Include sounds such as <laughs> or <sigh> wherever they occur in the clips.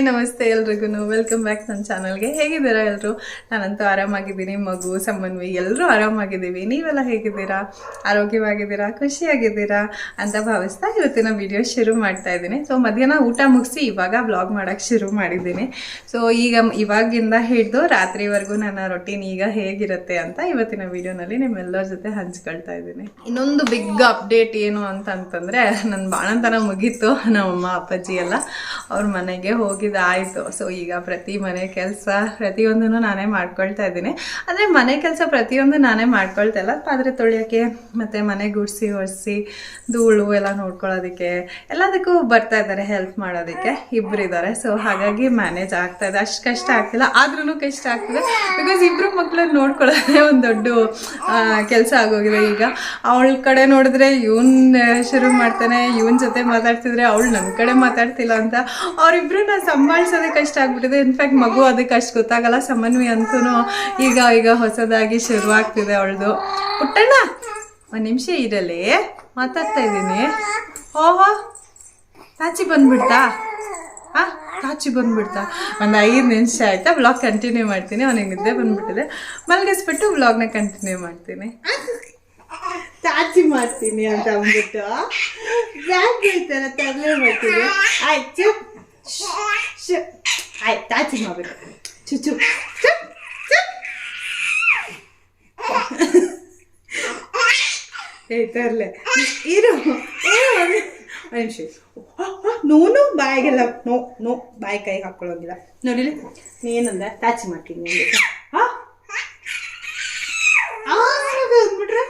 ನಮಸ್ತೆ ಎಲ್ರಿಗೂ. Welcome back ನನ್ನ ಚಾನಲ್ಗೆ. ಹೇಗಿದ್ದೀರಾ ಎಲ್ಲರೂ ನಾನಂತೂ ಆರಾಮಾಗಿದ್ದೀನಿ. ಮಗು ಸಮನ್ವಿ ಎಲ್ಲರೂ ಆರಾಮಾಗಿದ್ದೀವಿ. ನೀವೆಲ್ಲ ಹೇಗಿದ್ದೀರಾ? ಆರೋಗ್ಯವಾಗಿದ್ದೀರಾ? ಖುಷಿಯಾಗಿದ್ದೀರಾ? ಅಂತ ಭಾವಿಸ್ತಾ ಇವತ್ತಿನ ವಿಡಿಯೋ ಶುರು ಮಾಡ್ತಾ ಇದ್ದೀನಿ. ಸೊ ಮಧ್ಯಾಹ್ನ ಊಟ ಮುಗಿಸಿ ಇವಾಗ ಬ್ಲಾಗ್ ಮಾಡೋಕ್ಕೆ ಶುರು ಮಾಡಿದ್ದೀನಿ. ಸೊ ಈಗ ಇವಾಗಿಂದ ಹಿಡಿದು ರಾತ್ರಿವರೆಗೂ ನನ್ನ ರೊಟೀನ್ ಈಗ ಹೇಗಿರುತ್ತೆ ಅಂತ ಇವತ್ತಿನ ವಿಡಿಯೋನಲ್ಲಿ ನಿಮ್ಮೆಲ್ಲರ ಜೊತೆ ಹಂಚ್ಕೊಳ್ತಾ ಇದ್ದೀನಿ. ಇನ್ನೊಂದು ಬಿಗ್ ಅಪ್ಡೇಟ್ ಏನು ಅಂತ ಅಂತಂದ್ರೆ ನನ್ನ ಬಾಣಂತನ ಮುಗೀತು. ನಮ್ಮಮ್ಮ ಅಪ್ಪಾಜಿ ಎಲ್ಲ ಅವ್ರ ಮನೆಗೆ ಹೋಗಿದ್ದಾಯ್ತು ಸೊ ಈಗ ಪ್ರತಿ ಮನೆ ಕೆಲಸ ಪ್ರತಿಯೊಂದನ್ನು ನಾನೇ ಮಾಡ್ಕೊಳ್ತಾ ಇದ್ದೀನಿ. ಅಂದರೆ ಮನೆ ಕೆಲಸ ಪ್ರತಿಯೊಂದು ನಾನೇ ಮಾಡ್ಕೊಳ್ತಾ ಇಲ್ಲ. ಪಾತ್ರೆ ತೊಳೆಯೋಕ್ಕೆ ಮತ್ತು ಮನೆ ಗುಡಿಸಿ, ಒರೆಸಿ, ಧೂಳು ಎಲ್ಲ ನೋಡ್ಕೊಳ್ಳೋದಕ್ಕೆ ಎಲ್ಲದಕ್ಕೂ ಬರ್ತಾ ಇದ್ದಾರೆ ಹೆಲ್ಪ್ ಮಾಡೋದಕ್ಕೆ ಇಬ್ರು ಇದ್ದಾರೆ. ಸೊ ಹಾಗಾಗಿ ಮ್ಯಾನೇಜ್ ಆಗ್ತಾ ಇದೆ. ಅಷ್ಟು ಕಷ್ಟ ಆಗ್ತಿಲ್ಲ. ಆದ್ರೂ ಕಷ್ಟ ಆಗ್ತಿದೆ. ಬಿಕಾಸ್ ಇಬ್ರು ಮಕ್ಕಳನ್ನ ನೋಡ್ಕೊಳ್ಳೋದೇ ಒಂದು ದೊಡ್ಡ ಕೆಲಸ ಆಗೋಗಿದೆ ಈಗ. ಅವಳ ಕಡೆ ನೋಡಿದ್ರೆ ಇವನ್, ಶುರು ಮಾಡ್ತಾನೆ, ಇವನ್ ಜೊತೆ ಮಾತಾಡ್ತಿದ್ರೆ ಅವಳು ನನ್ನ ಕಡೆ ಮಾತಾಡ್ತಿಲ್ಲ ಅಂತ. ಅವರಿಬ್ರನ್ನ ಸಂಭಾಳಿಸೋದೇ ಕಷ್ಟ ಆಗ್ಬಿಟ್ಟಿದೆ. ಇನ್ಫ್ಯಾಕ್ಟ್ ಮಗು ಅದಕ್ಕೆ ಅಷ್ಟು ಗೊತ್ತಾಗಲ್ಲ. ಸಮನ್ವಿ ಅಂತೂ ಈಗ ಈಗ ಹೊಸದಾಗಿ ಶುರುವಾಗ್ತಿದೆ ಅವಳದು. ಪುಟ್ಟಣ್ಣ, ಒಂದು ನಿಮಿಷ ಇರಲಿ. ಮಾತಾಡ್ತಾ ಇದ್ದೀನಿ. ಓಹೋ ತಾಚಿ ಬಂದ್ಬಿಡ್ತಾ? ಹಾ ಕಾಚಿ ಬಂದ್ಬಿಡ್ತಾ? ಒಂದು ಐದು ನಿಮಿಷ ಆಯಿತಾ ಬ್ಲಾಗ್ ಕಂಟಿನ್ಯೂ ಮಾಡ್ತೀನಿ. ಅವನಿಗೆ ನಿದ್ದೆ ಬಂದ್ಬಿಟ್ಟಿದೆ. ಮಲಗಿಸ್ಬಿಟ್ಟು ಬ್ಲಾಗ್ನ ಕಂಟಿನ್ಯೂ ಮಾಡ್ತೀನಿ. ಚಾಚಿ ಮಾಡ್ತೀನಿ ಅಂತ ಅಂದ್ಬಿಟ್ಟು. ಬ್ಯಾಗ್ ಹೇಳ್ತಾರೆ ತರಲೇ ಮಾಡ್ತೀನಿ ಆಯ್ತು. ಆಯ್ತು ಚಾಚಿ ಮಾಡ್ಬೇಕು ಚುಚ್ಚು ತರ್ಲೆ ಇರು ನಿಮಿಷ ನೋನು ಬಾಯಿಗೆಲ್ಲ ನೋ ನೋ ಬಾಯಿ ಕೈಗೆ ಹಾಕ್ಕೊಳ್ಳೋಂಗಿಲ್ಲ ನೋಡಿಲಿ ನೀನಂದ ತಾಚಿ ಮಾಡ್ತೀನಿ ಅಂದ್ಬಿಟ್ರೆ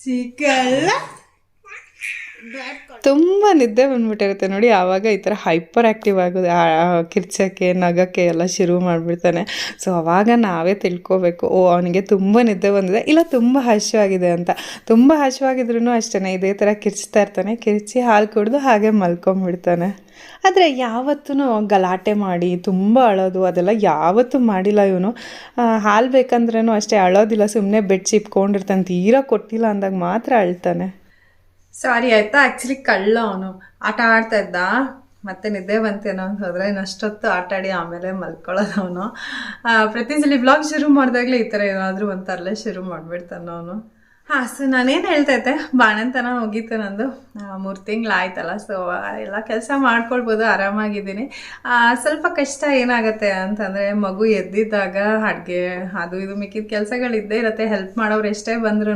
ಚಿಕ್ಕಲ್ಲ ತುಂಬ ನಿದ್ದೆ ಬಂದ್ಬಿಟ್ಟಿರುತ್ತೆ ನೋಡಿ, ಆವಾಗ ಈ ಥರ ಹೈಪರ್ ಆ್ಯಕ್ಟಿವ್ ಆಗೋದು ಕಿರ್ಚಕ್ಕೆ, ನಗಕ್ಕೆ ಎಲ್ಲ ಶುರು ಮಾಡಿಬಿಡ್ತಾನೆ. ಸೊ ಅವಾಗ ನಾವೇ ತಿಳ್ಕೊಬೇಕು, ಓ, ಅವನಿಗೆ ತುಂಬ ನಿದ್ದೆ ಬಂದಿದೆ, ಇಲ್ಲ ತುಂಬ ಹಸಿವಾಗಿದೆ ಅಂತ. ತುಂಬ ಹಸಿವಾಗಿದ್ರೂ ಅಷ್ಟೇ ಇದೇ ಥರ ಕಿರ್ಚ್ತಾ ಇರ್ತಾನೆ, ಕಿರ್ಚಿ ಹಾಲು ಕುಡಿದು ಹಾಗೆ ಮಲ್ಕೊಂಬಿಡ್ತಾನೆ. ಆದರೆ ಯಾವತ್ತೂ ಗಲಾಟೆ ಮಾಡಿ, ತುಂಬ ಅಳೋದು, ಅದೆಲ್ಲ ಯಾವತ್ತೂ ಮಾಡಿಲ್ಲ ಇವನು. ಹಾಲು ಬೇಕಂದ್ರೂ ಅಷ್ಟೇ ಅಳೋದಿಲ್ಲ ಸುಮ್ಮನೆ ಬೆಡ್ ಚಿಪ್ಕೊಂಡಿರ್ತಾನೆ, ತೀರಾ ಕೊಟ್ಟಿಲ್ಲ ಅಂದಾಗ ಮಾತ್ರ ಅಳ್ತಾನೆ. ಸಾರಿ ಆಯ್ತಾ? ಆ್ಯಕ್ಚುಲಿ ಕಳ್ಳ ಅವನು. ಆಟ ಆಡ್ತಾ ಇದ್ದ. ಮತ್ತೆ ನಿದ್ದೆ ಬಂತೇನೋ ಅಂತ ಹೋದ್ರೆ ಇನ್ನಷ್ಟೊತ್ತು ಆಟಾಡಿ ಆಮೇಲೆ ಮಲ್ಕೊಳ್ಳೋದು ಅವನು. ಪ್ರತಿ ಸಲ ಬ್ಲಾಗ್ ಶುರು ಮಾಡಿದಾಗಲೇ ಈ ಥರ ಏನಾದರೂ ಒಂಥರಲ್ಲೇ ಶುರು ಮಾಡಿಬಿಡ್ತಾನೆ ಅವನು. ಹಾಂ ಸೊ ನಾನೇನು ಹೇಳ್ತಾ ಇದ್ದೆ ಬಾಣಂತನ ಹೋಗಿತ್ತು ನಂದು. ಮೂರು ತಿಂಗಳು ಆಯ್ತಲ್ಲ ಸೊ ಎಲ್ಲ ಕೆಲಸ ಮಾಡ್ಕೊಳ್ಬೋದು, ಆರಾಮಾಗಿದ್ದೀನಿ. ಸ್ವಲ್ಪ ಕಷ್ಟ ಏನಾಗುತ್ತೆ ಅಂತಂದರೆ, ಮಗು ಎದ್ದಿದ್ದಾಗ ಅಡುಗೆ, ಅದು ಇದು ಮಿಕ್ಕಿದ ಕೆಲಸಗಳಿದ್ದೇ ಇರುತ್ತೆ ಹೆಲ್ಪ್ ಮಾಡೋರು ಎಷ್ಟೇ ಬಂದ್ರೂ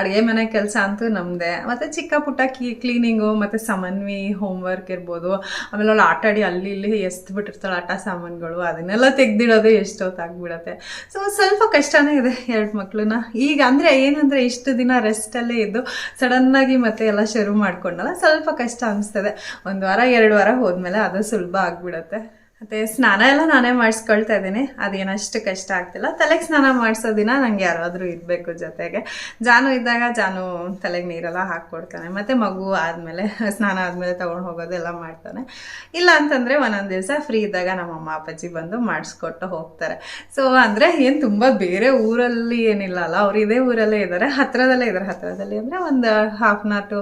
ಅಡುಗೆ ಮನೆ ಕೆಲಸ ಅಂತೂ ನಮ್ಮದೇ ಮತ್ತು ಚಿಕ್ಕ ಪುಟ್ಟ ಕೀ ಕ್ಲೀನಿಂಗು ಮತ್ತು ಸಮನ್ವಿ ಹೋಮ್ವರ್ಕ್ ಇರ್ಬೋದು. ಆಮೇಲೆ ಅವಳು ಆಟಾಡಿ ಅಲ್ಲಿ ಇಲ್ಲಿ ಎಸ್ದು ಬಿಟ್ಟಿರ್ತಾಳೆ ಆಟ ಸಾಮಾನುಗಳು, ಅದನ್ನೆಲ್ಲ ತೆಗ್ದಿಡೋದು ಎಷ್ಟೊತ್ತಾಗ್ಬಿಡತ್ತೆ. ಸೊ ಸ್ವಲ್ಪ ಕಷ್ಟನೇ ಇದೆ, ಎರಡು ಮಕ್ಕಳನ್ನ ಈಗ ಅಂದರೆ ಏನಂದರೆ, ಇಷ್ಟು ದಿನ ರೆಸ್ಟಲ್ಲೇ ಇದ್ದು ಸಡನ್ನಾಗಿ ಮತ್ತೆ ಎಲ್ಲ ಶುರು ಮಾಡ್ಕೊಂಡಲ್ಲ ಸ್ವಲ್ಪ ಕಷ್ಟ ಅನಿಸ್ತದೆ. ಒಂದು ವಾರ, ಎರಡು ವಾರ ಹೋದ್ಮೇಲೆ ಅದು ಸುಲಭ ಆಗ್ಬಿಡತ್ತೆ. ಮತ್ತು ಸ್ನಾನ ಎಲ್ಲ ನಾನೇ ಮಾಡಿಸ್ಕೊಳ್ತಾ ಇದ್ದೀನಿ. ಅದೇನಷ್ಟು ಕಷ್ಟ ಆಗ್ತಿಲ್ಲ. ತಲೆಗೆ ಸ್ನಾನ ಮಾಡಿಸೋ ದಿನ ನಂಗೆ ಯಾರಾದರೂ ಇರಬೇಕು ಜೊತೆಗೆ. ಜಾನು ಇದ್ದಾಗ ಜಾನು ತಲೆಗೆ ನೀರೆಲ್ಲ ಹಾಕ್ಕೊಡ್ತಾನೆ. ಮತ್ತು ಮಗು ಆದಮೇಲೆ, ಸ್ನಾನ ಆದಮೇಲೆ ತೊಗೊಂಡು ಹೋಗೋದೆಲ್ಲ ಮಾಡ್ತಾನೆ. ಇಲ್ಲ ಅಂತಂದರೆ ಒಂದೊಂದು ದಿವಸ ಫ್ರೀ ಇದ್ದಾಗ ನಮ್ಮ ಅಮ್ಮ ಅಪ್ಪಾಜಿ ಬಂದು ಮಾಡಿಸ್ಕೊಟ್ಟು ಹೋಗ್ತಾರೆ. ಸೊ ಅಂದರೆ ಏನು ತುಂಬ ಬೇರೆ ಊರಲ್ಲಿ ಏನಿಲ್ಲ ಅಲ್ಲ. ಅವ್ರು ಇದೇ ಊರಲ್ಲೇ ಇದ್ದಾರೆ ಹತ್ತಿರದಲ್ಲೇ ಇದ್ದಾರೆ ಹತ್ತಿರದಲ್ಲಿ ಅಂದರೆ ಒಂದು half an <laughs> hour to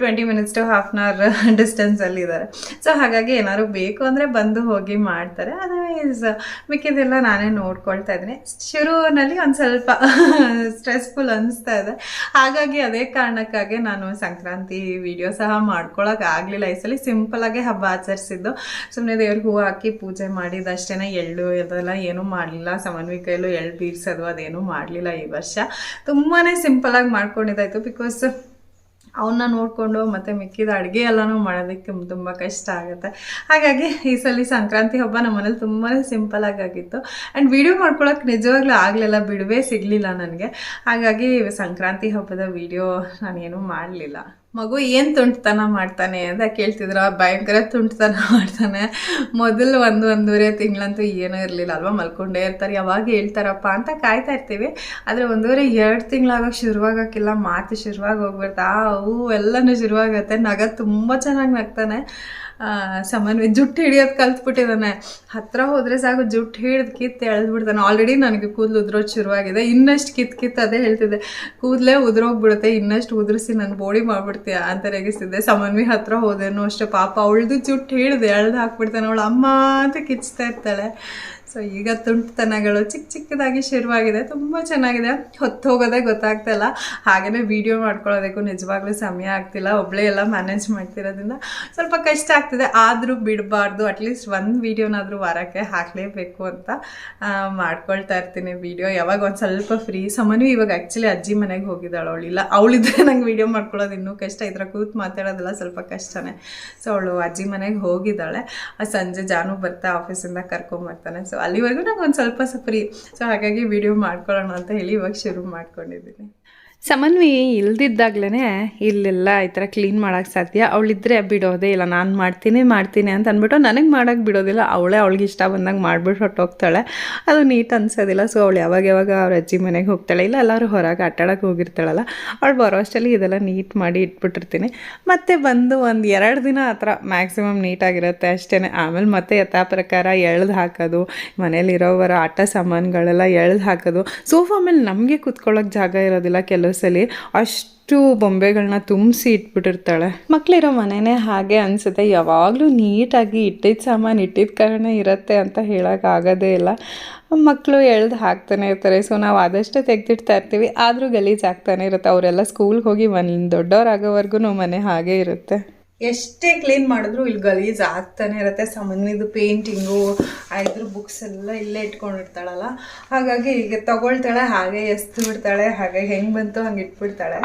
twenty minutes to half an hour ಡಿಸ್ಟೆನ್ಸಲ್ಲಿ ಇದ್ದಾರೆ ಸೊ ಹಾಗಾಗಿ ಏನಾದ್ರು ಬೇಕು ಅಂದರೆ ಬಂದು ಹೋಗಿ ಮಾಡ್ತಾರೆ. ಅದರ್ವೈಸ್ ಮಿಕ್ಕಿದೆಲ್ಲ ನಾನೇ ನೋಡ್ಕೊಳ್ತಾ ಇದ್ದೀನಿ. ಶುರುವಿನಲ್ಲಿ ಒಂದು ಸ್ವಲ್ಪ <laughs> ಸ್ಟ್ರೆಸ್ಫುಲ್ ಅನಿಸ್ತಾ ಇದೆ. ಹಾಗಾಗಿ ಅದೇ ಕಾರಣಕ್ಕಾಗಿ ನಾನು ಸಂಕ್ರಾಂತಿ ವಿಡಿಯೋ ಸಹ ಮಾಡ್ಕೊಳಕ್ ಆಗಲಿಲ್ಲ ಈ ಸಲ. ಸಿಂಪಲ್ ಆಗಿ ಹಬ್ಬ ಆಚರಿಸಿದ್ದು. ಸುಮ್ಮನೆ ದೇವ್ರಿಗೆ ಹೂವು ಹಾಕಿ ಪೂಜೆ ಮಾಡಿದಷ್ಟೇ ಎಳ್ಳು ಅದೆಲ್ಲ ಏನೂ ಮಾಡಲಿಲ್ಲ. ಸಮನ್ವಿ ಕೈಲೂ ಎಳ್ಳು ಬೀರ್ಸೋದು ಅದೇನೂ ಮಾಡಲಿಲ್ಲ ಈ ವರ್ಷ. ತುಂಬಾ ಸಿಂಪಲ್ ಆಗಿ ಮಾಡ್ಕೊಂಡಿದ್ದಾಯ್ತು ಬಿಕಾಸ್ ಅವನ್ನ ನೋಡಿಕೊಂಡು ಮತ್ತು ಮಿಕ್ಕಿದ ಅಡುಗೆ ಎಲ್ಲನೂ ಮಾಡೋದಕ್ಕೆ ತುಂಬ ಕಷ್ಟ ಆಗುತ್ತೆ. ಹಾಗಾಗಿ ಈ ಸಲ ಸಂಕ್ರಾಂತಿ ಹಬ್ಬ ನಮ್ಮ ಮನೇಲಿ ತುಂಬಾ ಸಿಂಪಲ್ ಆಗಿ ಆಗಿತ್ತು ಆ್ಯಂಡ್ ವಿಡಿಯೋ ಮಾಡ್ಕೊಳಕ್ಕೆ ನಿಜವಾಗ್ಲೂ ಆಗಲಿಲ್ಲ, ಬಿಡುವೇ ಸಿಗಲಿಲ್ಲ ನನಗೆ. ಹಾಗಾಗಿ ಸಂಕ್ರಾಂತಿ ಹಬ್ಬದ ವಿಡಿಯೋ ನಾನೇನು ಮಾಡಲಿಲ್ಲ. ಮಗು ಏನು ತುಂಟತನ ಮಾಡ್ತಾನೆ ಅಂತ ಕೇಳ್ತಿದ್ರ. ಭಯಂಕರ ತುಂಟತನ ಮಾಡ್ತಾನೆ. ಮೊದಲು ಒಂದು ಒಂದೂವರೆ ತಿಂಗಳಂತೂ ಏನೂ ಇರಲಿಲ್ಲ ಅಲ್ವಾ? ಮಲ್ಕೊಂಡೇ ಇರ್ತಾರೆ. ಯಾವಾಗ ಹೇಳ್ತಾರಪ್ಪ ಅಂತ ಕಾಯ್ತಾ ಇರ್ತೀವಿ. ಆದರೆ ಒಂದೂವರೆ ಎರಡು ತಿಂಗಳಾಗೋಕೆ ಶುರುವಾಗಕ್ಕಿಲ್ಲ ಮಾತು ಶುರುವಾಗಿ ಹೋಗ್ಬಿಡ್ತಾ ಅವು ಎಲ್ಲನೂ ಶುರುವಾಗತ್ತೆ. ನಗ ತುಂಬ ಚೆನ್ನಾಗಿ ನಗ್ತಾನೆ. ಸಮನ್ವಿ ಜುಟ್ಟು ಹಿಡಿಯೋದು ಕಲ್ತ್ಬಿಟ್ಟಿದ್ದಾನೆ. ಹತ್ರ ಹೋದ್ರೆ ಸಾಕು, ಜುಟ್ಟು ಹಿಡಿದು ಕಿತ್ತು ಎಳೆದ್ಬಿಡ್ತಾನೆ. ಆಲ್ರೆಡಿ ನನಗೆ ಕೂದಲು ಉದ್ರೋದು ಶುರುವಾಗಿದೆ. ಇನ್ನಷ್ಟು ಕಿತ್ ಕಿತ್ತು ಅದೇ ಹೇಳ್ತಿದ್ದೆ. ಕೂದಲೇ ಉದುರೋಗ್ಬಿಡುತ್ತೆ. ಇನ್ನಷ್ಟು ಉದುರಿಸಿ ನನ್ನ ಬೋಡಿ ಮಾಡ್ಬಿಡ್ತೀಯ ಅಂತ ರೇಗಿಸ್ತಿದ್ದೆ. ಸಮನ್ವಿ ಹತ್ರ ಹೋದೇನೋ ಅಷ್ಟೇ. ಪಾಪ ಅವಳದು ಜುಟ್ಟು ಹಿಡಿದು ಎಳ್ದು ಹಾಕ್ಬಿಡ್ತಾನೆ. ಅವಳು ಅಮ್ಮ ಅಂತ ಕಿಚ್ತಾ ಇರ್ತಾಳೆ. ಸೊ ಈಗ ತುಂಟುತನಗಳು ಚಿಕ್ಕ ಚಿಕ್ಕದಾಗಿ ಶುರುವಾಗಿದೆ, ತುಂಬ ಚೆನ್ನಾಗಿದೆ. ಹೊತ್ತು ಹೋಗೋದೇ ಗೊತ್ತಾಗ್ತಾ ಇಲ್ಲ. ವಿಡಿಯೋ ಮಾಡ್ಕೊಳ್ಳೋದಕ್ಕೂ ನಿಜವಾಗ್ಲೂ ಸಮಯ ಆಗ್ತಿಲ್ಲ. ಒಬ್ಬಳೇ ಎಲ್ಲ ಮ್ಯಾನೇಜ್ ಮಾಡ್ತಿರೋದ್ರಿಂದ ಸ್ವಲ್ಪ ಕಷ್ಟ ಆಗ್ತಿದೆ. ಆದರೂ ಬಿಡಬಾರ್ದು. ಅಟ್ಲೀಸ್ಟ್ ಒಂದು ವೀಡಿಯೋನಾದರೂ ವಾರಕ್ಕೆ ಹಾಕಲೇಬೇಕು ಅಂತ ಮಾಡ್ಕೊಳ್ತಾ ಇರ್ತೀನಿ ವಿಡಿಯೋ ಯಾವಾಗ ಒಂದು ಸ್ವಲ್ಪ ಫ್ರೀ ಸಮನೂ ಇವಾಗ ಆ್ಯಕ್ಚುಲಿ ಅಜ್ಜಿ ಮನೆಗೆ ಹೋಗಿದ್ದಾಳು. ಅವಳಿಲ್ಲ ಅವಳಿದ್ರೆ ನಂಗೆ ವಿಡಿಯೋ ಮಾಡ್ಕೊಳ್ಳೋದು ಇನ್ನೂ ಕಷ್ಟ. ಇದ್ರ ಕೂತು ಮಾತಾಡೋದೆಲ್ಲ ಸ್ವಲ್ಪ ಕಷ್ಟನೇ. ಸೊ ಅವಳು ಅಜ್ಜಿ ಮನೆಗೆ ಹೋಗಿದ್ದಾಳೆ. ಸಂಜೆ ಜಾನು ಬರ್ತಾ ಆಫೀಸಿಂದ ಕರ್ಕೊಂಬರ್ತಾನೆ. ಸೊ ಅಲ್ಲಿವರೆಗೂ ನಂಗೆ ಒಂದು ಸ್ವಲ್ಪ ಫ್ರೀ ಸೊ ಹಾಗಾಗಿ ವಿಡಿಯೋ ಮಾಡ್ಕೊಳ್ಳೋಣ ಅಂತ ಹೇಳಿ ಇವಾಗ ಶುರು ಮಾಡ್ಕೊಂಡಿದ್ದೀನಿ. ಸಮನ್ವಿ ಇಲ್ದಿದ್ದಾಗ್ಲೇ ಇಲ್ಲೆಲ್ಲ ಈ ಥರ ಕ್ಲೀನ್ ಮಾಡೋಕ್ಕೆ ಸಾಧ್ಯ. ಅವಳಿದ್ರೆ ಬಿಡೋದೇ ಇಲ್ಲ. ನಾನು ಮಾಡ್ತೀನಿ ಮಾಡ್ತೀನಿ ಅಂತ ಅಂದ್ಬಿಟ್ಟು ನನಗೆ ಮಾಡೋಕ್ಕೆ ಬಿಡೋದಿಲ್ಲ. ಅವಳೇ ಅವಳಿಗೆ ಇಷ್ಟ ಬಂದಂಗೆ ಮಾಡ್ಬಿಟ್ಟು ಹೊಟ್ಟೋಗ್ತಾಳೆ ಅದು ನೀಟ್ ಅನ್ಸೋದಿಲ್ಲ. ಸೊ ಅವಳು ಯಾವಾಗ ಯಾವಾಗ ಅವ್ರ ಅಜ್ಜಿ ಮನೆಗೆ ಹೋಗ್ತಾಳೆ ಇಲ್ಲ ಎಲ್ಲರೂ ಹೊರಗೆ ಆಟಾಡೋಕೆ ಹೋಗಿರ್ತಾಳಲ್ಲ, ಅವಳು ಬರೋ ಅಷ್ಟರಲ್ಲಿ ಇದೆಲ್ಲ ನೀಟ್ ಮಾಡಿ ಇಟ್ಬಿಟ್ಟಿರ್ತೀನಿ. ಮತ್ತು ಬಂದು ಒಂದು ಎರಡು ದಿನ ಆ ಥರ ಮ್ಯಾಕ್ಸಿಮಮ್ ನೀಟಾಗಿರುತ್ತೆ ಅಷ್ಟೇ ಆಮೇಲೆ ಮತ್ತೆ ಯಥಾ ಪ್ರಕಾರ ಎಳ್ದು ಹಾಕೋದು. ಮನೇಲಿರೋವರ ಆಟ ಸಾಮಾನುಗಳೆಲ್ಲ ಎಳ್ದು ಹಾಕೋದು. ಸೋಫಾ ಮೇಲೆ ನಮಗೆ ಕೂತ್ಕೊಳ್ಳೋಕೆ ಜಾಗ ಇರೋದಿಲ್ಲ. ಕೆಲವು ಸಲ ಅಷ್ಟು ಬೊಂಬೆಗಳನ್ನ ತುಂಬಿಸಿ ಇಟ್ಬಿಟ್ಟಿರ್ತಾಳೆ. ಮಕ್ಕಳಿರೋ ಮನೆನೇ ಹಾಗೆ ಅನಿಸುತ್ತೆ. ಯಾವಾಗಲೂ ನೀಟಾಗಿ ಇಟ್ಟಿದ್ದ ಸಾಮಾನು ಇಟ್ಟಿದ್ದ ಕಾರಣ ಇರುತ್ತೆ ಅಂತ ಹೇಳೋಕ್ಕಾಗೋದೇ ಇಲ್ಲ. ಮಕ್ಕಳು ಎಳ್ದು ಹಾಕ್ತಾನೆ ಇರ್ತಾರೆ. ಸೊ ನಾವು ಆದಷ್ಟು ತೆಗೆದಿಡ್ತಾ ಇರ್ತೀವಿ. ಆದರೂ ಗಲೀಜಾಗ್ತಾನೆ ಇರುತ್ತೆ. ಅವರೆಲ್ಲ ಸ್ಕೂಲ್ಗೆ ಹೋಗಿ ಒಂದು ದೊಡ್ಡವರಾಗೋವರೆಗೂ ಮನೆ ಹಾಗೆ ಇರುತ್ತೆ. ಎಷ್ಟೇ ಕ್ಲೀನ್ ಮಾಡಿದ್ರು ಇಲ್ಲಿ ಗಲೀಜ್ ಆಗ್ತಾನೆ ಇರುತ್ತೆ. ಸಾಮಾನ್ಯದು ಪೇಂಟಿಂಗು ಇದ್ರ ಬುಕ್ಸ್ ಎಲ್ಲ ಇಲ್ಲೇ ಇಟ್ಕೊಂಡಿರ್ತಾಳಲ್ಲ. ಹಾಗಾಗಿ ಈಗ ತಗೊಳ್ತಾಳೆ, ಹಾಗೆ ಎಸ್ತು ಬಿಡ್ತಾಳೆ, ಹಾಗೆ ಹೆಂಗೆ ಬಂತು ಹಂಗೆ ಇಟ್ಬಿಡ್ತಾಳೆ.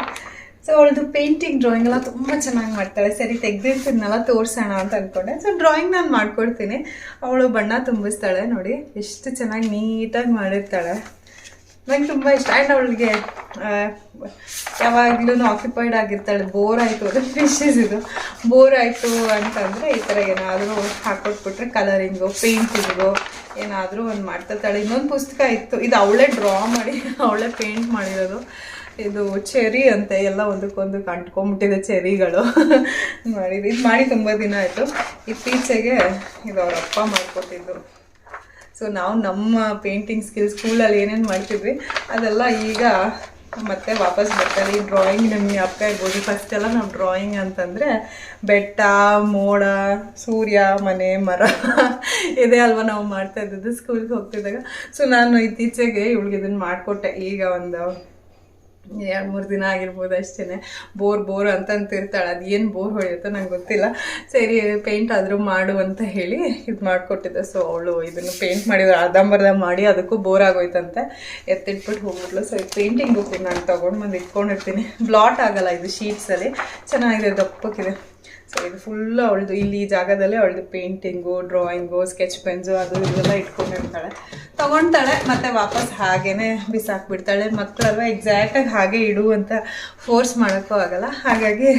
ಸೊ ಅವಳದು ಪೇಂಟಿಂಗ್ ಡ್ರಾಯಿಂಗ್ ಎಲ್ಲ ತುಂಬ ಚೆನ್ನಾಗಿ ಮಾಡ್ತಾಳೆ. ಸರಿ ತೆಗ್ದಿರ್ತಿದ್ನಲ್ಲ ತೋರಿಸೋಣ ಅಂತ ಅಂದ್ಕೊಂಡೆ ಸೊ ಡ್ರಾಯಿಂಗ್ ನಾನು ಮಾಡ್ಕೊಡ್ತೀನಿ. ಅವಳು ಬಣ್ಣ ತುಂಬಿಸ್ತಾಳೆ ನೋಡಿ, ಎಷ್ಟು ಚೆನ್ನಾಗಿ ನೀಟಾಗಿ ಮಾಡಿರ್ತಾಳೆ. ನಂಗೆ ತುಂಬ ಇಷ್ಟ. ಆ್ಯಂಡ್ ಅವಳಿಗೆ ಯಾವಾಗಲೂ ಆಕ್ಯುಪೈಡ್ ಆಗಿರ್ತಾಳೆ. ಬೋರ್ ಆಯಿತು. ಅದು ಫಿಶಸ್ ಇದು. ಬೋರ್ ಆಯಿತು ಅಂತಂದರೆ ಈ ಥರ ಏನಾದರೂ ಹಾಕೊಟ್ಬಿಟ್ರೆ ಕಲರಿಂಗು ಪೇಂಟಿಂಗು ಏನಾದರೂ ಒಂದು ಮಾಡ್ತಿರ್ತಾಳೆ. ಇನ್ನೊಂದು ಪುಸ್ತಕ ಇತ್ತು. ಇದು ಅವಳೇ ಡ್ರಾ ಮಾಡಿ, <laughs> ಅವಳೇ ಪೇಂಟ್ ಮಾಡಿರೋದು. ಇದು ಚೆರಿ ಅಂತೆ. ಎಲ್ಲ ಒಂದಕ್ಕೊಂದು ಕಂಟ್ಕೊಂಡ್ಬಿಟ್ಟಿದೆ ಚೆರಿಗಳು <laughs> ಮಾಡಿದ್ದು. ಇದು ಮಾಡಿ ತುಂಬ ದಿನ ಆಯಿತು. ಇತ್ತೀಚೆಗೆ ಇದು ಅವ್ರ ಅಪ್ಪ ಮಾಡಿಕೊಟ್ಟಿದ್ದು. ಸೊ ನಾವು ನಮ್ಮ ಪೇಂಟಿಂಗ್ ಸ್ಕಿಲ್ ಸ್ಕೂಲಲ್ಲಿ ಏನೇನು ಮಾಡ್ತಿದ್ವಿ, ಅದೆಲ್ಲ ಈಗ ಮತ್ತೆ ವಾಪಸ್ ಬರ್ತಾರೆ. ಈ ಡ್ರಾಯಿಂಗ್ ನಮಗೆ ಅಪ್ಪ ಇರ್ಬೋದು ಫಸ್ಟ್ ಎಲ್ಲ ನಾವು ಡ್ರಾಯಿಂಗ್ ಅಂತಂದರೆ ಬೆಟ್ಟ, ಮೋಡ, ಸೂರ್ಯ, ಮನೆ, ಮರ <laughs> ಇದೇ ಅಲ್ವಾ ನಾವು ಮಾಡ್ತಾ ಇದ್ದಿದ್ದು ಸ್ಕೂಲ್ಗೆ ಹೋಗ್ತಿದ್ದಾಗ. ಸೊ ನಾನು ಇತ್ತೀಚೆಗೆ ಇವಳಿಗೆ ಇದನ್ನು ಮಾಡಿಕೊಟ್ಟೆ. ಈಗ ಒಂದು ಎರಡು ಮೂರು ದಿನ ಆಗಿರ್ಬೋದು ಅಷ್ಟೇ ಬೋರ್ ಬೋರ್ ಅಂತ ಅಂತಿರ್ತಾಳೆ ಅದು ಏನು ಬೋರ್ ಹೊಡೆಯುತ್ತೋ ನಂಗೆ ಗೊತ್ತಿಲ್ಲ. ಸರಿ ಪೇಂಟ್ ಆದರೂ ಮಾಡು ಅಂತ ಹೇಳಿ ಇದು ಮಾಡಿಕೊಟ್ಟಿದ್ದೆ. ಸೊ ಅವಳು ಇದನ್ನು ಪೇಂಟ್ ಮಾಡಿದ್ರು ಅರ್ಧಂಬರ್ಧ ಮಾಡಿ ಅದಕ್ಕೂ ಬೋರ್ ಆಗೋಯ್ತಂತೆ. ಎತ್ತಿಟ್ಬಿಟ್ಟು ಹೋಗ್ಬಿಟ್ಲು. ಸೊ ಇದು ಪೇಂಟಿಂಗ್ ಬುಕ್ ನಾನು ತೊಗೊಂಡು ಬಂದು ಇಟ್ಕೊಂಡಿರ್ತೀನಿ. ಬ್ಲಾಟ್ ಆಗಲ್ಲ ಇದು ಶೀಟ್ಸಲ್ಲಿ ಚೆನ್ನಾಗಿದೆ, ದಪ್ಪಕ್ಕಿದೆ. ಸೊ ಇದು ಫುಲ್ ಅವಳದು, ಇಲ್ಲಿ ಈ ಜಾಗದಲ್ಲಿ ಅವಳದು ಪೇಂಟಿಂಗು ಡ್ರಾಯಿಂಗು ಸ್ಕೆಚ್ ಪೆನ್ಸು ಅದು ಇದೆಲ್ಲ ಇಟ್ಕೊಂಡಿರ್ತಾಳೆ ತಗೊಳ್ತಾಳೆ ಮತ್ತೆ ವಾಪಸ್ ಹಾಗೇನೆ ಬಿಸಾಕ್ಬಿಡ್ತಾಳೆ. ಮಕ್ಕಳಲ್ವ ಎಕ್ಸಾಕ್ಟಾಗಿ ಹಾಗೆ ಇಡು ಅಂತ ಫೋರ್ಸ್ ಮಾಡೋಕ್ಕೂ ಆಗಲ್ಲ. ಹಾಗಾಗಿ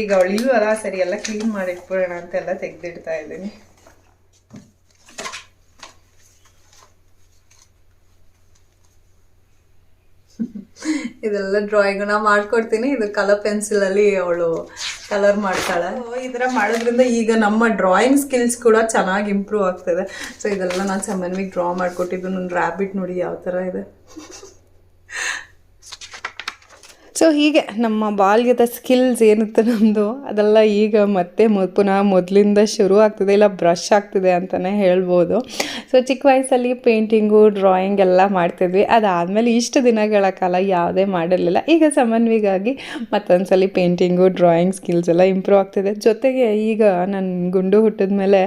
ಈಗ ಅವಳಿಗೂ ಅಲ್ಲ ಸರಿ, ಎಲ್ಲ ಕ್ಲೀನ್ ಇಟ್ಬಿಡೋಣ ಅಂತೆಲ್ಲ ತೆಗೆದಿಡ್ತಾ ಇದ್ದೀನಿ. <laughs> ಇದೆಲ್ಲ ಡ್ರಾಯಿಂಗ್ ನಾ ಮಾಡ್ಕೊಡ್ತೀನಿ. ಇದು ಕಲರ್ ಪೆನ್ಸಿಲ್ ಅಲ್ಲಿ ಅವಳು ಕಲರ್ ಮಾಡ್ತಾಳೆ. ಈ ಥರ ಮಾಡೋದ್ರಿಂದ ಈಗ ನಮ್ಮ ಡ್ರಾಯಿಂಗ್ ಸ್ಕಿಲ್ಸ್ ಕೂಡ ಚೆನ್ನಾಗಿ ಇಂಪ್ರೂವ್ ಆಗ್ತದೆ. ಸೊ ಇದೆಲ್ಲ ನಾನು ಸಮನ್ವಿಗೆ ಡ್ರಾ ಮಾಡಿಕೊಟ್ಟಿದ್ದು ನನ್ನ ರ್ಯಾಬಿಟ್ ನೋಡಿ ಯಾವ ಥರ ಇದೆ. ಸೊ ಹೀಗೆ ನಮ್ಮ ಬಾಲ್ಯದ ಸ್ಕಿಲ್ಸ್ ಏನಿತ್ತು ನಮ್ಮದು ಅದೆಲ್ಲ ಈಗ ಮತ್ತೆ ಪುನಃ ಮೊದಲಿಂದ ಶುರು ಆಗ್ತಿದೆ, ಇಲ್ಲ ಬ್ರಷ್ ಆಗ್ತಿದೆ ಅಂತಲೇ ಹೇಳ್ಬೋದು. ಸೊ ಚಿಕ್ಕ ವಯಸ್ಸಲ್ಲಿ ಪೇಂಟಿಂಗು ಡ್ರಾಯಿಂಗ್ ಎಲ್ಲ ಮಾಡ್ತಿದ್ವಿ. ಅದಾದಮೇಲೆ ಇಷ್ಟು ದಿನಗಳ ಕಾಲ ಯಾವುದೇ ಮಾಡಿರಲಿಲ್ಲ. ಈಗ ಸಮನ್ವಿಗಾಗಿ ಮತ್ತೊಂದ್ಸಲಿ ಪೇಂಟಿಂಗು ಡ್ರಾಯಿಂಗ್ ಸ್ಕಿಲ್ಸ್ ಎಲ್ಲ ಇಂಪ್ರೂವ್ ಆಗ್ತಿದೆ. ಜೊತೆಗೆ ಈಗ ನನ್ನ ಗುಂಡು ಹುಟ್ಟಿದ ಮೇಲೆ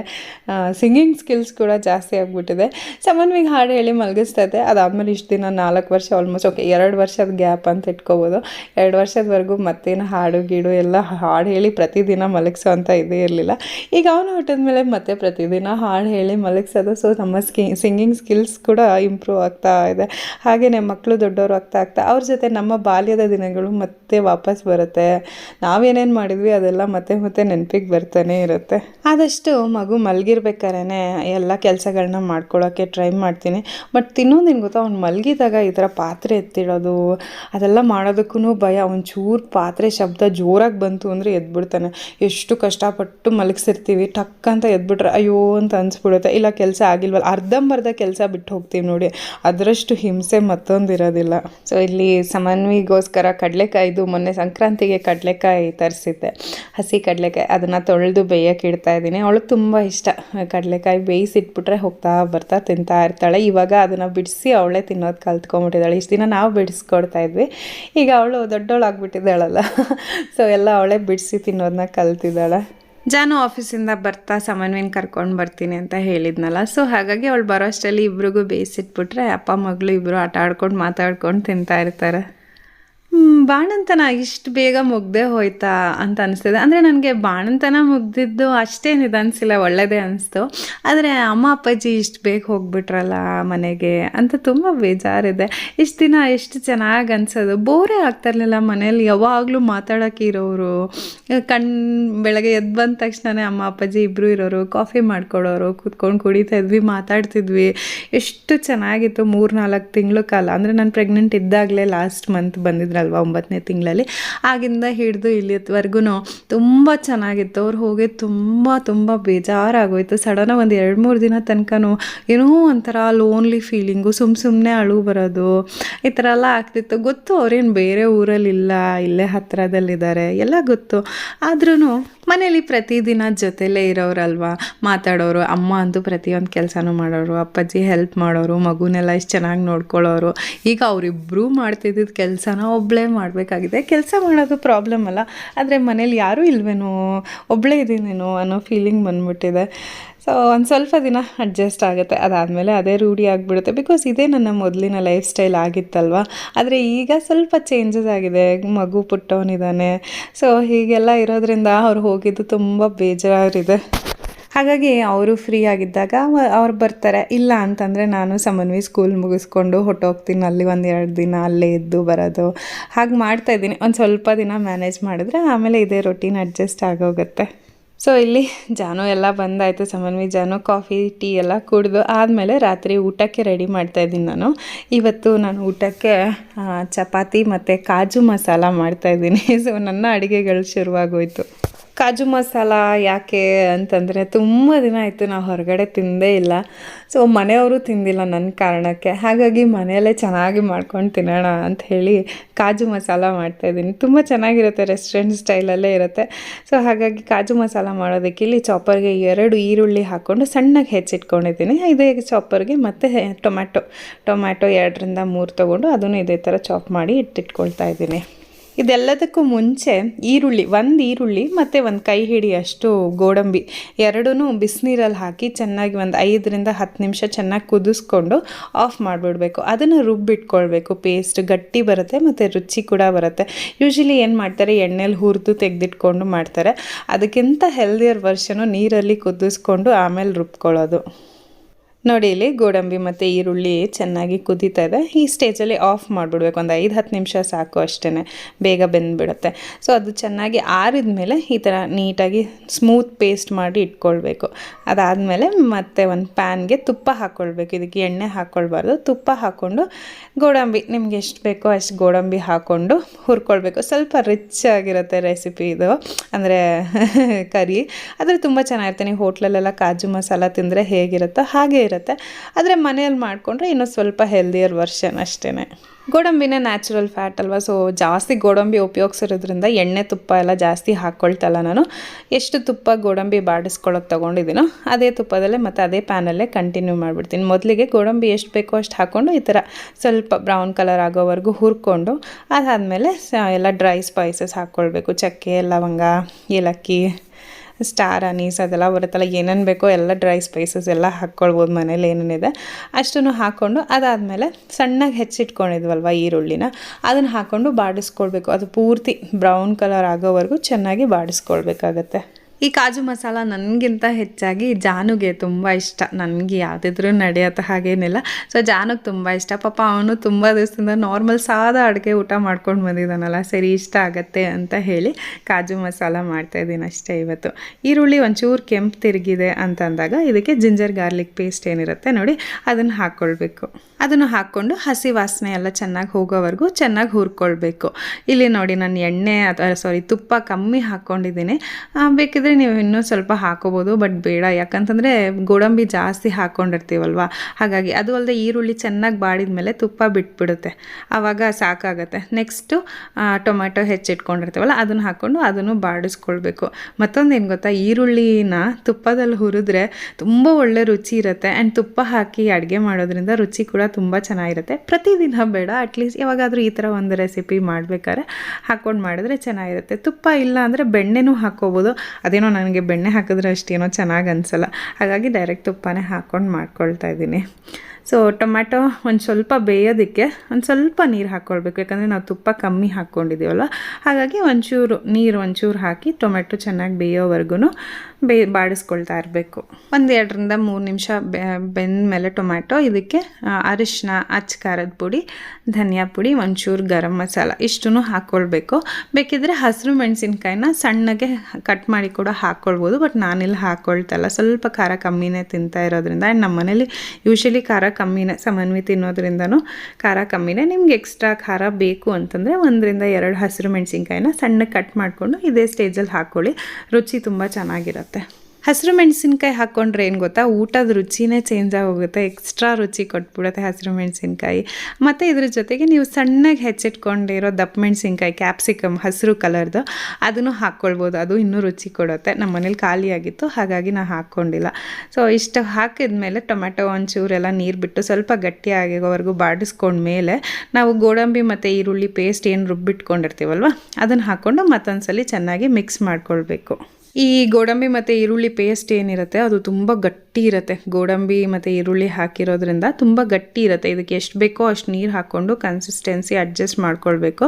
ಸಿಂಗಿಂಗ್ ಸ್ಕಿಲ್ಸ್ ಕೂಡ ಜಾಸ್ತಿ ಆಗಿಬಿಟ್ಟಿದೆ. ಸಮನ್ವಿಗೆ ಹಾಡು ಹೇಳಿ ಮಲಗಿಸ್ತಾ ಅದಾದಮೇಲೆ ಇಷ್ಟು ದಿನ ನಾಲ್ಕು ವರ್ಷ ಆಲ್ಮೋಸ್ಟ್ ಓಕೆ ಎರಡು ವರ್ಷದ ಗ್ಯಾಪ್ ಅಂತ ಇಟ್ಕೋಬೋದು. ಎರಡು ವರ್ಷದವರೆಗೂ ಮತ್ತೇನು ಹಾಡು ಗೀಡು ಎಲ್ಲ ಹಾಡು ಹೇಳಿ ಪ್ರತಿದಿನ ಮಲಗಿಸೋ ಅಂತ ಇದೇ ಇರಲಿಲ್ಲ. ಈಗ ಅವನು ಹುಟ್ಟಿದ ಮೇಲೆ ಮತ್ತೆ ಪ್ರತಿದಿನ ಹಾಡು ಹೇಳಿ ಮಲಗಿಸೋದು. ಸೊ ನಮ್ಮ ಸ್ಕಿ ಸಿಂಗಿಂಗ್ ಸ್ಕಿಲ್ಸ್ ಕೂಡ ಇಂಪ್ರೂವ್ ಆಗ್ತಾ ಇದೆ. ಹಾಗೆಯೇ ಮಕ್ಕಳು ದೊಡ್ಡವರು ಆಗ್ತಾ ಆಗ್ತಾ ಅವ್ರ ಜೊತೆ ನಮ್ಮ ಬಾಲ್ಯದ ದಿನಗಳು ಮತ್ತೆ ವಾಪಸ್ ಬರುತ್ತೆ. ನಾವೇನೇನು ಮಾಡಿದ್ವಿ ಅದೆಲ್ಲ ಮತ್ತೆ ಮತ್ತೆ ನೆನಪಿಗೆ ಬರ್ತಾನೆ ಇರುತ್ತೆ. ಆದಷ್ಟು ಮಗು ಮಲಗಿರ್ಬೇಕಾದ್ರೆ ಎಲ್ಲ ಕೆಲಸಗಳನ್ನ ಮಾಡ್ಕೊಳ್ಳೋಕ್ಕೆ ಟ್ರೈ ಮಾಡ್ತೀನಿ. ಬಟ್ ತಿನ್ನೋದೇನು ಗೊತ್ತಾ? ಅವ್ನು ಮಲಗಿದಾಗ ಈ ಥರ ಪಾತ್ರೆ ಎತ್ತಿಡೋದು, ಅದೆಲ್ಲ ಮಾಡೋದಕ್ಕೂ ಇನ್ನೂ ಭಯ, ಒಂಚೂರು ಪಾತ್ರೆ ಶಬ್ದ ಜೋರಾಗಿ ಬಂತು ಅಂದರೆ ಎದ್ಬಿಡ್ತಾನೆ. ಎಷ್ಟು ಕಷ್ಟಪಟ್ಟು ಮಲಗಿಸಿರ್ತೀವಿ, ಟಕ್ ಅಂತ ಎದ್ಬಿಟ್ರೆ ಅಯ್ಯೋ ಅಂತ ಅನ್ಸ್ಬಿಡುತ್ತೆ. ಇಲ್ಲ, ಕೆಲಸ ಆಗಿಲ್ವಲ್ಲ, ಅರ್ಧಂಬರ್ಧ ಕೆಲಸ ಬಿಟ್ಟು ಹೋಗ್ತೀವಿ ನೋಡಿ. ಅದರಷ್ಟು ಹಿಂಸೆ ಮತ್ತೊಂದು ಇರೋದಿಲ್ಲ. ಸೊ ಇಲ್ಲಿ ಸಮನ್ವಿಗೋಸ್ಕರ ಕಡಲೆಕಾಯ್ದು, ಮೊನ್ನೆ ಸಂಕ್ರಾಂತಿಗೆ ಕಡಲೆಕಾಯಿ ತರಿಸಿದ್ದೆ. ಹಸಿ ಕಡಲೆಕಾಯಿ, ಅದನ್ನು ತೊಳೆದು ಬೇಯಕ್ಕೆ ಇಡ್ತಾ ಇದ್ದೀನಿ. ಅವಳು ತುಂಬ ಇಷ್ಟ. ಕಡಲೆಕಾಯಿ ಬೇಯಿಸಿಟ್ಬಿಟ್ರೆ ಹೋಗ್ತಾ ಬರ್ತಾ ತಿಂತಾ ಇರ್ತಾಳೆ. ಇವಾಗ ಅದನ್ನು ಬಿಡಿಸಿ ಅವಳೇ ತಿನ್ನೋದು ಕಲ್ತ್ಕೊಂಬಿಟ್ಟಿದ್ದಾಳೆ ಇಷ್ಟು ದಿನ ನಾವು ಬಿಡಿಸ್ಕೊಡ್ತಾ ಇದ್ವಿ. ಈಗ ಅವಳು ದೊಡ್ಡವಳಾಗ್ಬಿಟ್ಟಿದ್ದಾಳಲ್ಲ. ಸೊ ಎಲ್ಲ ಅವಳೇ ಬಿಡಿಸಿ ತಿನ್ನೋದನ್ನ ಕಲ್ತಿದ್ದಾಳೆ. ಜಾನು ಆಫೀಸಿಂದ ಬರ್ತಾ ಸಮನ್ವಿನ ಕರ್ಕೊಂಡು ಬರ್ತೀನಿ ಅಂತ ಹೇಳಿದ್ನಲ್ಲ. ಸೊ ಹಾಗಾಗಿ ಅವಳು ಬರೋ ಅಷ್ಟರಲ್ಲಿ ಇಬ್ರಿಗೂ ಬೇಯಿಸಿಟ್ಬಿಟ್ರೆ ಅಪ್ಪ, ಮಗಳು ಇಬ್ಬರು ಆಟ ಆಡ್ಕೊಂಡು ಮಾತಾಡ್ಕೊಂಡು ತಿಂತಾ ಇರ್ತಾರೆ. ಬಾಣಂತನ ಇಷ್ಟು ಬೇಗ ಮುಗ್ದೇ ಹೋಯ್ತಾ ಅಂತ ಅನಿಸ್ತಿದೆ. ಅಂದರೆ ನನಗೆ ಬಾಣಂತನ ಮುಗ್ದಿದ್ದು ಇದು ಅನಿಸಿಲ್ಲ ಒಳ್ಳೆಯದೇ ಅನಿಸ್ತು. ಆದರೆ ಅಮ್ಮ, ಅಪ್ಪಾಜಿ ಇಷ್ಟು ಬೇಗ ಹೋಗ್ಬಿಟ್ರಲ್ಲ ಮನೆಗೆ ಅಂತ ತುಂಬ ಬೇಜಾರಿದೆ. ಇಷ್ಟು ದಿನ ಎಷ್ಟು ಚೆನ್ನಾಗಿ ಅನಿಸೋದು. ಬೋರೇ ಆಗ್ತಿರ್ಲಿಲ್ಲ ಮನೇಲಿ, ಯಾವಾಗಲೂ ಮಾತಾಡೋಕೆ ಇರೋರು. ಕಣ್, ಬೆಳಗ್ಗೆ ಎದ್ದು ಬಂದ ತಕ್ಷಣನೇ ಅಮ್ಮ, ಅಪ್ಪಾಜಿ ಇಬ್ಬರು ಇರೋರು, ಕಾಫಿ ಮಾಡ್ಕೊಡೋರು, ಕೂತ್ಕೊಂಡು ಕುಡಿತಾ ಇದ್ವಿ, ಮಾತಾಡ್ತಿದ್ವಿ. ಎಷ್ಟು ಚೆನ್ನಾಗಿತ್ತು ಮೂರು ನಾಲ್ಕು ತಿಂಗಳು ಕಾಲ. ಅಂದರೆ ನಾನು ಪ್ರೆಗ್ನೆಂಟ್ ಇದ್ದಾಗಲೇ ಲಾಸ್ಟ್ ಮಂತ್ ಬಂದಿದ್ರಲ್ವ ಒಂಬತ್ತನೇ ತಿಂಗಳಲ್ಲಿ. ಆಗಿಂದ ಹಿಡಿದು ಇಲ್ಲಿವರೆಗೂ ತುಂಬ ಚೆನ್ನಾಗಿತ್ತು. ಅವ್ರು ಹೋಗಿ ತುಂಬ ತುಂಬ ಬೇಜಾರಾಗೋಯ್ತು. ಸಡನ್ನಾಗಿ ಒಂದು ಎರಡು ಮೂರು ದಿನ ತನಕನೂ ಏನೋ ಒಂಥರ ಲೋನ್ಲಿ ಫೀಲಿಂಗು ಸುಮ್ಮ ಸುಮ್ಮನೆ ಅಳು ಬರೋದು, ಈ ಥರ ಎಲ್ಲ ಆಗ್ತಿತ್ತು. ಗೊತ್ತು ಅವ್ರೇನು ಬೇರೆ ಊರಲ್ಲಿಲ್ಲ, ಇಲ್ಲೇ ಹತ್ತಿರದಲ್ಲಿದ್ದಾರೆ ಎಲ್ಲ ಗೊತ್ತು. ಆದ್ರೂ ಮನೇಲಿ ಪ್ರತಿದಿನ ಜೊತೆಲೇ ಇರೋರಲ್ವಾ? ಮಾತಾಡೋರು, ಅಮ್ಮ ಅಂತೂ ಪ್ರತಿಯೊಂದು ಕೆಲಸನೂ ಮಾಡೋರು, ಅಪ್ಪಾಜಿ ಹೆಲ್ಪ್ ಮಾಡೋರು, ಮಗುನೆಲ್ಲ ಇಷ್ಟು ಚೆನ್ನಾಗಿ ನೋಡ್ಕೊಳ್ಳೋರು. ಈಗ ಅವರಿಬ್ಬರೂ ಮಾಡ್ತಿದ್ದಿದ್ದ ಕೆಲಸನ ಒಬ್ಬಳೇ ಮಾಡಬೇಕಾಗಿದೆ. ಕೆಲಸ ಮಾಡೋದು ಪ್ರಾಬ್ಲಮ್ ಅಲ್ಲ. ಆದರೆ ಮನೇಲಿ ಯಾರೂ ಇಲ್ವೇನೋ ಒಬ್ಬಳೇ ಇದ್ದೀನೇನೋ ಅನ್ನೋ ಫೀಲಿಂಗ್ ಬಂದ್ಬಿಟ್ಟಿದೆ. ಸೊ ಒಂದು ಸ್ವಲ್ಪ ದಿನ ಅಡ್ಜಸ್ಟ್ ಆಗುತ್ತೆ. ಅದಾದಮೇಲೆ ಅದೇ ರೂಢಿ ಆಗಿಬಿಡುತ್ತೆ. ಬಿಕಾಸ್ ಇದೇ ನನ್ನ ಮೊದಲಿನ ಲೈಫ್ ಸ್ಟೈಲ್ ಆಗಿತ್ತಲ್ವ? ಆದರೆ ಈಗ ಸ್ವಲ್ಪ ಚೇಂಜಸ್ ಆಗಿದೆ. ಮಗು ಪುಟ್ಟವನಿದ್ದಾನೆ ಸೊ ಹೀಗೆಲ್ಲ ಇರೋದ್ರಿಂದ ಅವ್ರು ಹೋಗಿದ್ದು ತುಂಬ ಬೇಜಾರಿದೆ. ಹಾಗಾಗಿ ಅವರು ಫ್ರೀ ಆಗಿದ್ದಾಗ ಅವ- ಅವ್ರು ಬರ್ತಾರೆ. ಇಲ್ಲ ಅಂತಂದರೆ ನಾನು ಸಮನ್ವಿ ಸ್ಕೂಲ್ ಮುಗಿಸ್ಕೊಂಡು ಹೊಟ್ಟೋಗ್ತೀನಿ ಅಲ್ಲಿ ಒಂದು ಎರಡು ದಿನ ಅಲ್ಲೇ ಇದ್ದು ಬರೋದು. ಹಾಗೆ ಮಾಡ್ತಾಯಿದ್ದೀನಿ ಒಂದು ಸ್ವಲ್ಪ ದಿನ ಮ್ಯಾನೇಜ್ ಮಾಡಿದ್ರೆ ಆಮೇಲೆ ಇದೇ ರೊಟೀನ್ ಅಡ್ಜಸ್ಟ್ ಆಗೋಗುತ್ತೆ. ಸೊ ಇಲ್ಲಿ ಜಾನು ಎಲ್ಲ ಬಂದಾಯಿತು ಸಮನ್ವಿ ಜಾನು ಕಾಫಿ ಟೀ ಎಲ್ಲ ಕುಡಿದು ಆದಮೇಲೆ ರಾತ್ರಿ ಊಟಕ್ಕೆ ರೆಡಿ ಮಾಡ್ತಾ ಇದ್ದೀನಿ ನಾನು. ಇವತ್ತು ನಾನು ಊಟಕ್ಕೆ ಚಪಾತಿ ಮತ್ತು ಕಾಜು ಮಸಾಲ ಮಾಡ್ತಾಯಿದ್ದೀನಿ ಸೊ ನನ್ನ ಅಡುಗೆಗಳು ಶುರುವಾಗೋಯ್ತು. ಕಾಜು ಮಸಾಲ ಯಾಕೆ ಅಂತಂದರೆ ತುಂಬ ದಿನ ಆಯಿತು ನಾವು ಹೊರಗಡೆ ತಿಂದೇ ಇಲ್ಲ. ಸೊ ಮನೆಯವರು ತಿಂದಿಲ್ಲ ನನ್ನ ಕಾರಣಕ್ಕೆ. ಹಾಗಾಗಿ ಮನೆಯಲ್ಲೇ ಚೆನ್ನಾಗಿ ಮಾಡ್ಕೊಂಡು ತಿನ್ನೋಣ ಅಂತ ಹೇಳಿ ಕಾಜು ಮಸಾಲ ಮಾಡ್ತಾಯಿದ್ದೀನಿ ತುಂಬ ಚೆನ್ನಾಗಿರುತ್ತೆ ರೆಸ್ಟೋರೆಂಟ್ ಸ್ಟೈಲಲ್ಲೇ ಇರುತ್ತೆ. ಸೊ ಹಾಗಾಗಿ ಕಾಜು ಮಸಾಲ ಮಾಡೋದಕ್ಕೆ ಇಲ್ಲಿ ಚಾಪರ್ಗೆ ಎರಡು ಈರುಳ್ಳಿ ಹಾಕ್ಕೊಂಡು ಸಣ್ಣಗೆ ಹೆಚ್ಚಿಟ್ಕೊಂಡಿದ್ದೀನಿ. ಇದೇ ಚಾಪರ್ಗೆ ಮತ್ತು ಟೊಮ್ಯಾಟೊ ಟೊಮ್ಯಾಟೊ ಎರಡರಿಂದ ಮೂರು ತೊಗೊಂಡು ಅದನ್ನು ಇದೇ ಥರ ಚಾಪ್ ಮಾಡಿ ಇಟ್ಟಿಟ್ಕೊಳ್ತಾ ಇದ್ದೀನಿ. ಇದೆಲ್ಲದಕ್ಕೂ ಮುಂಚೆ ಈರುಳ್ಳಿ, ಒಂದು ಈರುಳ್ಳಿ ಮತ್ತು ಒಂದು ಕೈ ಹಿಡಿಯಷ್ಟು ಗೋಡಂಬಿ ಎರಡೂ ಬಿಸಿನೀರಲ್ಲಿ ಹಾಕಿ ಚೆನ್ನಾಗಿ ಒಂದು ಐದರಿಂದ ಹತ್ತು ನಿಮಿಷ ಚೆನ್ನಾಗಿ ಕುದಿಸ್ಕೊಂಡು ಆಫ್ ಮಾಡಿಬಿಡ್ಬೇಕು. ಅದನ್ನು ರುಬ್ಬಿಟ್ಕೊಳ್ಬೇಕು. ಪೇಸ್ಟ್ ಗಟ್ಟಿ ಬರುತ್ತೆ ಮತ್ತು ರುಚಿ ಕೂಡ ಬರುತ್ತೆ. ಯೂಶಲಿ ಏನು ಮಾಡ್ತಾರೆ? ಎಣ್ಣೆಲಿ ಹುರಿದು ತೆಗೆದಿಟ್ಕೊಂಡು ಮಾಡ್ತಾರೆ. ಅದಕ್ಕಿಂತ ಹೆಲ್ದಿಯರ್ ವರ್ಷನು ನೀರಲ್ಲಿ ಕುದಿಸ್ಕೊಂಡು ಆಮೇಲೆ ರುಬ್ಕೊಳ್ಳೋದು. ನೋಡಿ ಇಲ್ಲಿ ಗೋಡಂಬಿ ಮತ್ತು ಈರುಳ್ಳಿ ಚೆನ್ನಾಗಿ ಕುದೀತಾ ಇದೆ. ಈ ಸ್ಟೇಜಲ್ಲಿ ಆಫ್ ಮಾಡಿಬಿಡ್ಬೇಕು. ಒಂದು ಐದು, ಹತ್ತು ನಿಮಿಷ ಸಾಕು ಅಷ್ಟೇ ಬೇಗ ಬೆಂದ್ಬಿಡುತ್ತೆ. ಸೊ ಅದು ಚೆನ್ನಾಗಿ ಆರಿದ ಮೇಲೆ ಈ ಥರ ನೀಟಾಗಿ ಸ್ಮೂತ್ ಪೇಸ್ಟ್ ಮಾಡಿ ಇಟ್ಕೊಳ್ಬೇಕು. ಅದಾದಮೇಲೆ ಮತ್ತೆ ಒಂದು ಪ್ಯಾನ್ಗೆ ತುಪ್ಪ ಹಾಕ್ಕೊಳ್ಬೇಕು ಇದಕ್ಕೆ ಎಣ್ಣೆ ಹಾಕ್ಕೊಳ್ಬಾರ್ದು ತುಪ್ಪ ಹಾಕ್ಕೊಂಡು ಗೋಡಂಬಿ, ನಿಮ್ಗೆ ಎಷ್ಟು ಬೇಕೋ ಅಷ್ಟು ಗೋಡಂಬಿ ಹಾಕ್ಕೊಂಡು ಹುರ್ಕೊಳ್ಬೇಕು. ಸ್ವಲ್ಪ ರಿಚ್ ಆಗಿರುತ್ತೆ ರೆಸಿಪಿ ಇದು. ಅಂದರೆ <laughs> ಕರಿ. ಆದರೆ ತುಂಬ ಚೆನ್ನಾಗಿರುತ್ತೆ. ನೀವು ಹೋಟ್ಲಲ್ಲೆಲ್ಲ ಕಾಜು ಮಸಾಲ ತಿಂದರೆ ಹೇಗಿರುತ್ತೋ ಹಾಗೆ ಇರುತ್ತೆ. ಆದರೆ ಮನೆಯಲ್ಲಿ ಮಾಡಿಕೊಂಡ್ರೆ ಇನ್ನೂ ಸ್ವಲ್ಪ ಹೆಲ್ದಿಯರ್ ವರ್ಷನ್ ಅಷ್ಟೇ ಗೋಡಂಬಿನೇ ನ್ಯಾಚುರಲ್ ಫ್ಯಾಟ್ ಅಲ್ವಾ? ಸೊ ಜಾಸ್ತಿ ಗೋಡಂಬಿ ಉಪಯೋಗಿಸಿರೋದ್ರಿಂದ ಎಣ್ಣೆ ತುಪ್ಪ ಎಲ್ಲ ಜಾಸ್ತಿ ಹಾಕ್ಕೊಳ್ತಲ್ಲ ನಾನು. ಎಷ್ಟು ತುಪ್ಪ ಗೋಡಂಬಿ ಬಾಡಿಸ್ಕೊಳ್ಳೋಕೆ ತೊಗೊಂಡಿದ್ದೀನೋ ಅದೇ ತುಪ್ಪದಲ್ಲೇ ಮತ್ತು ಅದೇ ಪ್ಯಾನಲ್ಲೇ ಕಂಟಿನ್ಯೂ ಮಾಡಿಬಿಡ್ತೀನಿ. ಮೊದಲಿಗೆ ಗೋಡಂಬಿ ಎಷ್ಟು ಬೇಕೋ ಅಷ್ಟು ಹಾಕ್ಕೊಂಡು ಈ ಥರ ಸ್ವಲ್ಪ ಬ್ರೌನ್ ಕಲರ್ ಆಗೋವರೆಗೂ ಹುರ್ಕೊಂಡು, ಅದಾದಮೇಲೆ ಎಲ್ಲ ಡ್ರೈ ಸ್ಪೈಸಸ್ ಹಾಕ್ಕೊಳ್ಬೇಕು ಚಕ್ಕೆ, ಲವಂಗ, ಏಲಕ್ಕಿ ಸ್ಟಾರ್ ಅನೀಸ್ ಅದೆಲ್ಲ ಬರುತ್ತಲ್ಲ, ಏನೇನು ಬೇಕೋ ಎಲ್ಲ ಡ್ರೈ ಸ್ಪೈಸಸ್ ಎಲ್ಲ ಹಾಕ್ಕೊಳ್ಬೋದು ಮನೇಲಿ ಏನೇನಿದೆ, ಅಷ್ಟನ್ನು ಹಾಕ್ಕೊಂಡು ಅದಾದಮೇಲೆ ಸಣ್ಣಗೆ ಹೆಚ್ಚಿಟ್ಕೊಂಡಿದ್ವಲ್ವ ಈರುಳ್ಳಿನ, ಅದನ್ನು ಹಾಕ್ಕೊಂಡು ಬಾಡಿಸ್ಕೊಳ್ಬೇಕು. ಅದು ಪೂರ್ತಿ ಬ್ರೌನ್ ಕಲರ್ ಆಗೋವರೆಗೂ ಚೆನ್ನಾಗಿ ಬಾಡಿಸ್ಕೊಳ್ಬೇಕಾಗತ್ತೆ. ಈ ಕಾಜು ಮಸಾಲ ನನಗಿಂತ ಹೆಚ್ಚಾಗಿ ಜಾನುಗೆ ತುಂಬ ಇಷ್ಟ. ನನಗೆ ಯಾವುದಿದ್ರೂ ನಡೆಯತ್ತ ಹಾಗೇನಿಲ್ಲ. ಸೊ ಜಾನುಗೆ ತುಂಬ ಇಷ್ಟ. ಪಾಪ ಅವನು ತುಂಬ ದಿವಸದಿಂದ ನಾರ್ಮಲ್ ಸಾದಾ ಅಡುಗೆ ಊಟ ಮಾಡ್ಕೊಂಡು ಬಂದಿದ್ದಾನಲ್ಲ ಸರಿ ಇಷ್ಟ ಆಗತ್ತೆ ಅಂತ ಹೇಳಿ ಕಾಜು ಮಸಾಲ ಮಾಡ್ತಾಯಿದ್ದೀನಿ ಅಷ್ಟೇ ಇವತ್ತು. ಈರುಳ್ಳಿ ಒಂಚೂರು ಕೆಂಪು ತಿರುಗಿದೆ ಅಂತಂದಾಗ ಇದಕ್ಕೆ ಜಿಂಜರ್ ಗಾರ್ಲಿಕ್ ಪೇಸ್ಟ್ ಏನಿರುತ್ತೆ ನೋಡಿ ಅದನ್ನು ಹಾಕ್ಕೊಳ್ಬೇಕು. ಅದನ್ನು ಹಾಕ್ಕೊಂಡು ಹಸಿ ವಾಸನೆ ಎಲ್ಲ ಚೆನ್ನಾಗಿ ಹೋಗೋವರೆಗೂ ಚೆನ್ನಾಗಿ ಹುರ್ಕೊಳ್ಬೇಕು. ಇಲ್ಲಿ ನೋಡಿ ನಾನು ಎಣ್ಣೆ ಅಥವಾ ಸಾರಿ ತುಪ್ಪ ಕಮ್ಮಿ ಹಾಕ್ಕೊಂಡಿದ್ದೀನಿ. ಆ, ಬೇಕಿದ್ರೆ ನೀವು ಇನ್ನೂ ಸ್ವಲ್ಪ ಹಾಕೋಬೋದು ಬಟ್ ಬೇಡ. ಯಾಕಂತಂದರೆ ಗೋಡಂಬಿ ಜಾಸ್ತಿ ಹಾಕ್ಕೊಂಡಿರ್ತೀವಲ್ವ ಹಾಗಾಗಿ ಅದು ಅಲ್ಲದೆ ಈರುಳ್ಳಿ ಚೆನ್ನಾಗಿ ಬಾಡಿದ ಮೇಲೆ ತುಪ್ಪ ಬಿಟ್ಬಿಡುತ್ತೆ. ಆವಾಗ ಸಾಕಾಗುತ್ತೆ. ನೆಕ್ಸ್ಟು ಟೊಮೆಟೊ ಹೆಚ್ಚಿಟ್ಕೊಂಡಿರ್ತೀವಲ್ಲ, ಅದನ್ನು ಹಾಕ್ಕೊಂಡು ಅದನ್ನು ಬಾಡಿಸ್ಕೊಳ್ಬೇಕು. ಮತ್ತೊಂದು ಗೊತ್ತಾ? ಈರುಳ್ಳಿನ ತುಪ್ಪದಲ್ಲಿ ಹುರಿದ್ರೆ ತುಂಬ ಒಳ್ಳೆ ರುಚಿ ಇರುತ್ತೆ. ಆ್ಯಂಡ್ ತುಪ್ಪ ಹಾಕಿ ಅಡುಗೆ ಮಾಡೋದ್ರಿಂದ ರುಚಿ ಕೂಡ ತುಂಬ ಚೆನ್ನಾಗಿರುತ್ತೆ. ಪ್ರತಿದಿನ ಬೇಡ. ಅಟ್ಲೀಸ್ಟ್ ಯಾವಾಗಾದರೂ ಈ ಥರ ಒಂದು ರೆಸಿಪಿ ಮಾಡಬೇಕಾದ್ರೆ ಹಾಕ್ಕೊಂಡು ಮಾಡಿದ್ರೆ ಚೆನ್ನಾಗಿರುತ್ತೆ. ತುಪ್ಪ ಇಲ್ಲ ಅಂದರೆ ಬೆಣ್ಣೆನೂ ಹಾಕ್ಕೋಬೋದು ಅದೇನೋ ನನಗೆ ಬೆಣ್ಣೆ ಹಾಕಿದ್ರೆ ಅಷ್ಟೇನೋ ಚೆನ್ನಾಗಿ ಅನಿಸಲ್ಲ. ಹಾಗಾಗಿ ಡೈರೆಕ್ಟ್ ತುಪ್ಪನೇ ಹಾಕ್ಕೊಂಡು ಮಾಡ್ಕೊಳ್ತಾ ಇದ್ದೀನಿ. ಸೊ ಟೊಮ್ಯಾಟೊ ಒಂದು ಸ್ವಲ್ಪ ಬೇಯೋದಕ್ಕೆ ಒಂದು ಸ್ವಲ್ಪ ನೀರು ಹಾಕ್ಕೊಳ್ಬೇಕು ಯಾಕಂದರೆ ನಾವು ತುಪ್ಪ ಕಮ್ಮಿ ಹಾಕ್ಕೊಂಡಿದ್ದೀವಲ್ಲ ಹಾಗಾಗಿ ಒಂಚೂರು ನೀರು ಒಂಚೂರು ಹಾಕಿ ಟೊಮೆಟೊ ಚೆನ್ನಾಗಿ ಬೇಯೋವರೆಗೂ ಬೇ, ಬಾಡಿಸ್ಕೊಳ್ತಾ ಇರಬೇಕು. ಒಂದು ಎರಡರಿಂದ ಮೂರು ನಿಮಿಷ ಬೆಂದ ಮೇಲೆ ಟೊಮ್ಯಾಟೊ ಇದಕ್ಕೆ ಅರಿಶಿನ ಅಚ್ಚ ಖಾರದ ಪುಡಿ, ಧನಿಯಾ ಪುಡಿ, ಒಂಚೂರು ಗರಂ ಮಸಾಲ ಇಷ್ಟು ಹಾಕ್ಕೊಳ್ಬೇಕು ಬೇಕಿದ್ರೆ ಹಸಿರು ಮೆಣಸಿನ್ಕಾಯಿನ ಸಣ್ಣಗೆ ಕಟ್ ಮಾಡಿ ಕೂಡ ಹಾಕ್ಕೊಳ್ಬೋದು ಬಟ್ ನಾನಿಲ್ಲಿ ಹಾಕ್ಕೊಳ್ತಲ್ಲ ಸ್ವಲ್ಪ ಖಾರ ಕಮ್ಮಿನೇ ತಿಂತಾ ಇರೋದ್ರಿಂದ ಆ್ಯಂಡ್ ನಮ್ಮ ಮನೇಲಿ ಯೂಶಲಿ ಖಾರ ಕಮ್ಮಿನೇ ಸಮನ್ವಿ ತಿನ್ನೋದ್ರಿಂದನೂ ಖಾರ ಕಮ್ಮಿನೇ. ನಿಮ್ಗೆ ಎಕ್ಸ್ಟ್ರಾ ಖಾರ ಬೇಕು ಅಂತಂದರೆ ಒಂದರಿಂದ ಎರಡು ಹಸಿರು ಮೆಣಸಿನ್ಕಾಯಿನ ಸಣ್ಣ ಕಟ್ ಮಾಡಿಕೊಂಡು ಇದೇ ಸ್ಟೇಜಲ್ಲಿ ಹಾಕ್ಕೊಳ್ಳಿ ರುಚಿ ತುಂಬ ಚೆನ್ನಾಗಿರುತ್ತೆ. ಹಸಿರು ಮೆಣಸಿನ್ಕಾಯಿ ಹಾಕ್ಕೊಂಡ್ರೆ ಏನು ಗೊತ್ತಾ? ಊಟದ ರುಚಿನೇ ಚೇಂಜ್ ಆಗೋಗುತ್ತೆ. ಎಕ್ಸ್ಟ್ರಾ ರುಚಿ ಕೊಟ್ಬಿಡುತ್ತೆ ಹಸಿರು ಮೆಣಸಿನ್ಕಾಯಿ. ಮತ್ತು ಇದ್ರ ಜೊತೆಗೆ ನೀವು ಸಣ್ಣಗೆ ಹೆಚ್ಚಿಟ್ಕೊಂಡಿರೋ ದಪ್ಪ ಮೆಣಸಿನ್ಕಾಯಿ ಕ್ಯಾಪ್ಸಿಕಮ್ ಹಸಿರು ಕಲರ್ದು ಅದನ್ನು ಹಾಕ್ಕೊಳ್ಬೋದು ಅದು ಇನ್ನೂ ರುಚಿ ಕೊಡುತ್ತೆ. ನಮ್ಮ ಮನೇಲಿ ಖಾಲಿಯಾಗಿತ್ತು ಹಾಗಾಗಿ ನಾನು ಹಾಕ್ಕೊಂಡಿಲ್ಲ ಸೊ ಇಷ್ಟು ಹಾಕಿದ್ಮೇಲೆ ಟೊಮೆಟೊ ಒಂಚೂರೆಲ್ಲ ನೀರು ಬಿಟ್ಟು ಸ್ವಲ್ಪ ಗಟ್ಟಿ ಬಾಡಿಸ್ಕೊಂಡ ಬಾಡಿಸ್ಕೊಂಡ್ಮೇಲೆ ನಾವು ಗೋಡಂಬಿ ಮತ್ತು ಈರುಳ್ಳಿ ಪೇಸ್ಟ್ ಏನು ರುಬ್ಬಿಟ್ಕೊಂಡಿರ್ತೀವಲ್ವ? ಅದನ್ನು ಹಾಕ್ಕೊಂಡು ಮತ್ತೊಂದು ಸಲ ಚೆನ್ನಾಗಿ ಮಿಕ್ಸ್ ಮಾಡ್ಕೊಳ್ಬೇಕು. ಈ ಗೋಡಂಬಿ ಮತ್ತು ಈರುಳ್ಳಿ ಪೇಸ್ಟ್ ಏನಿರುತ್ತೆ, ಅದು ತುಂಬ ಗಟ್ಟಿ ಇರುತ್ತೆ. ಗೋಡಂಬಿ ಮತ್ತು ಈರುಳ್ಳಿ ಹಾಕಿರೋದ್ರಿಂದ ತುಂಬ ಗಟ್ಟಿ ಇರುತ್ತೆ. ಇದಕ್ಕೆ ಎಷ್ಟು ಬೇಕೋ ಅಷ್ಟು ನೀರು ಹಾಕ್ಕೊಂಡು ಕನ್ಸಿಸ್ಟೆನ್ಸಿ ಅಡ್ಜಸ್ಟ್ ಮಾಡ್ಕೊಳ್ಬೇಕು.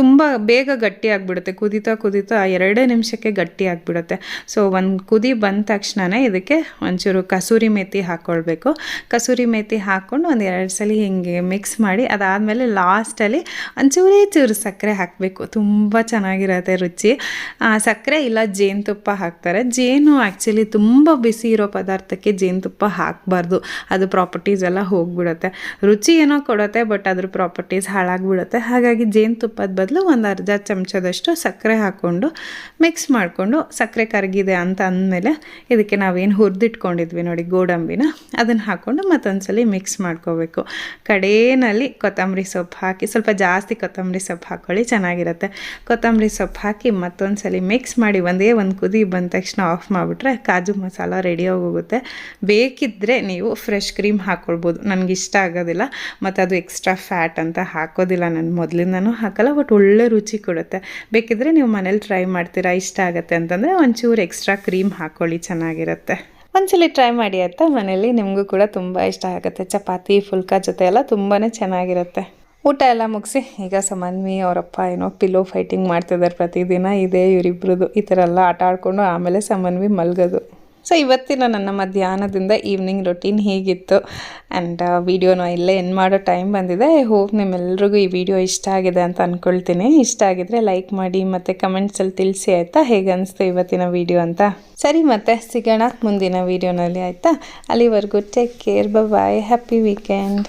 ತುಂಬ ಬೇಗ ಗಟ್ಟಿ ಆಗಿಬಿಡುತ್ತೆ. ಕುದೀತಾ ಕುದೀತಾ ಎರಡೇ ನಿಮಿಷಕ್ಕೆ ಗಟ್ಟಿ ಆಗಿಬಿಡುತ್ತೆ. ಸೊ ಒಂದು ಕುದಿ ಬಂದ ತಕ್ಷಣವೇ ಇದಕ್ಕೆ ಒಂಚೂರು ಕಸೂರಿ ಮೇತಿ ಹಾಕ್ಕೊಳ್ಬೇಕು ಕಸೂರಿ ಮೇತಿ ಹಾಕ್ಕೊಂಡು ಒಂದು ಎರಡು ಸಲ ಹಿಂಗೆ ಮಿಕ್ಸ್ ಮಾಡಿ, ಅದಾದಮೇಲೆ ಲಾಸ್ಟಲ್ಲಿ ಒಂಚೂರೇ ಚೂರು ಸಕ್ಕರೆ ಹಾಕಬೇಕು. ತುಂಬ ಚೆನ್ನಾಗಿರುತ್ತೆ ರುಚಿ. ಸಕ್ಕರೆ ಇಲ್ಲ ಜೇನುತುಪ್ಪ ಹಾಕ್ತಾರೆ. ಜೇನು ಆ್ಯಕ್ಚುಲಿ ತುಂಬ ಬಿಸಿ ಇರೋ ಪದಾರ್ಥಕ್ಕೆ ಜೇನುತುಪ್ಪ ಹಾಕಬಾರ್ದು. ಅದು ಪ್ರಾಪರ್ಟೀಸ್ ಎಲ್ಲ ಹೋಗ್ಬಿಡುತ್ತೆ. ರುಚಿ ಏನೋ ಕೊಡುತ್ತೆ ಬಟ್ ಅದ್ರ ಪ್ರಾಪರ್ಟೀಸ್ ಹಾಳಾಗ್ಬಿಡುತ್ತೆ. ಹಾಗಾಗಿ ಜೇನುತುಪ್ಪದ ಬದಲು ಒಂದು ಅರ್ಧ ಚಮಚದಷ್ಟು ಸಕ್ಕರೆ ಹಾಕ್ಕೊಂಡು ಮಿಕ್ಸ್ ಮಾಡಿಕೊಂಡು ಸಕ್ಕರೆ ಕರಗಿದೆ ಅಂತ ಅಂದಮೇಲೆ ಇದಕ್ಕೆ ನಾವೇನು ಹುರಿದಿಟ್ಕೊಂಡಿದ್ವಿ ನೋಡಿ ಗೋಡಂಬಿನ ಅದನ್ನು ಹಾಕ್ಕೊಂಡು ಮತ್ತೊಂದ್ಸಲಿ ಮಿಕ್ಸ್ ಮಾಡ್ಕೋಬೇಕು. ಕಡೇನಲ್ಲಿ ಕೊತ್ತಂಬರಿ ಸೊಪ್ಪು ಹಾಕಿ, ಸ್ವಲ್ಪ ಜಾಸ್ತಿ ಕೊತ್ತಂಬರಿ ಸೊಪ್ಪು ಹಾಕ್ಕೊಳ್ಳಿ ಚೆನ್ನಾಗಿರುತ್ತೆ. ಕೊತ್ತಂಬರಿ ಸೊಪ್ಪು ಹಾಕಿ ಮತ್ತೊಂದ್ಸಲಿ ಮಿಕ್ಸ್ ಮಾಡಿ ಒಂದೇ ಒಂದು ಕುದಿ ಬಂದ ತಕ್ಷಣ ಆಫ್ ಮಾಡಿಬಿಟ್ರೆ ಕಾಜು ಮಸಾಲ ರೆಡಿ ಆಗೋಗುತ್ತೆ. ಬೇಕಿದ್ದರೆ ನೀವು ಫ್ರೆಶ್ ಕ್ರೀಮ್ ಹಾಕ್ಕೊಳ್ಬೋದು ಇಷ್ಟ ಆಗೋದಿಲ್ಲ. ಮತ್ತು ಅದು ಎಕ್ಸ್ಟ್ರಾ ಫ್ಯಾಟ್ ಅಂತ ಹಾಕೋದಿಲ್ಲ ನಾನು ಮೊದಲಿಂದನೂ ಹಾಕಲ್ಲ ಬಟ್ ಒಳ್ಳೆ ರುಚಿ ಕೊಡುತ್ತೆ. ಬೇಕಿದ್ದರೆ ನೀವು ಮನೇಲಿ ಟ್ರೈ ಮಾಡ್ತೀರಾ, ಇಷ್ಟ ಆಗುತ್ತೆ ಅಂತಂದರೆ ಒಂಚೂರು ಎಕ್ಸ್ಟ್ರಾ ಕ್ರೀಮ್ ಹಾಕ್ಕೊಳ್ಳಿ ಚೆನ್ನಾಗಿರುತ್ತೆ. ಒಂದ್ಸಲಿ ಟ್ರೈ ಮಾಡಿ ಆಯ್ತಾ? ಮನೇಲಿ ನಿಮಗೂ ಕೂಡ ತುಂಬ ಇಷ್ಟ ಆಗುತ್ತೆ. ಚಪಾತಿ, ಫುಲ್ಕಾ ಜೊತೆ ಎಲ್ಲ ತುಂಬಾ ಚೆನ್ನಾಗಿರುತ್ತೆ. ಊಟ ಎಲ್ಲ ಮುಗಿಸಿ, ಈಗ ಸಮನ್ವಿ ಅವರಪ್ಪ ಏನೋ ಪಿಲೋ ಫೈಟಿಂಗ್ ಮಾಡ್ತಿದ್ದಾರೆ ಪ್ರತಿದಿನ, ಇದೇ ಇವರಿಬ್ರದ್ದು ಈ ಥರ ಎಲ್ಲ ಆಟ ಆಡಿಕೊಂಡು ಆಮೇಲೆ ಸಮನ್ವಿ ಮಲ್ಗೋದು. ಸೊ ಇವತ್ತಿನ ನನ್ನ ಮಧ್ಯಾಹ್ನದಿಂದ ಈವ್ನಿಂಗ್ ರೊಟೀನ್ ಹೇಗಿತ್ತು. ಆ್ಯಂಡ್ ವೀಡಿಯೋನ ಇಲ್ಲೇ ಎಂಡ್ ಮಾಡೋ ಟೈಮ್ ಬಂದಿದೆ. ಐ ಹೋಪ್ ನಿಮ್ಮೆಲ್ರಿಗೂ ಈ ವಿಡಿಯೋ ಇಷ್ಟ ಆಗಿದೆ ಅಂತ ಅಂದ್ಕೊಳ್ತೀನಿ ಇಷ್ಟ ಆಗಿದ್ರೆ ಲೈಕ್ ಮಾಡಿ, ಮತ್ತು ಕಮೆಂಟ್ಸಲ್ಲಿ ತಿಳಿಸಿ, ಆಯಿತಾ? ಹೇಗೆ ಅನಿಸ್ತು ಇವತ್ತಿನ ವಿಡಿಯೋ ಅಂತ? ಸರಿ ಮತ್ತೆ, ಸಿಗೋಣ ಮುಂದಿನ ವೀಡಿಯೋನಲ್ಲಿ ಆಯಿತಾ? ಅಲ್ಲಿವರೆಗೂ take care bye happy weekend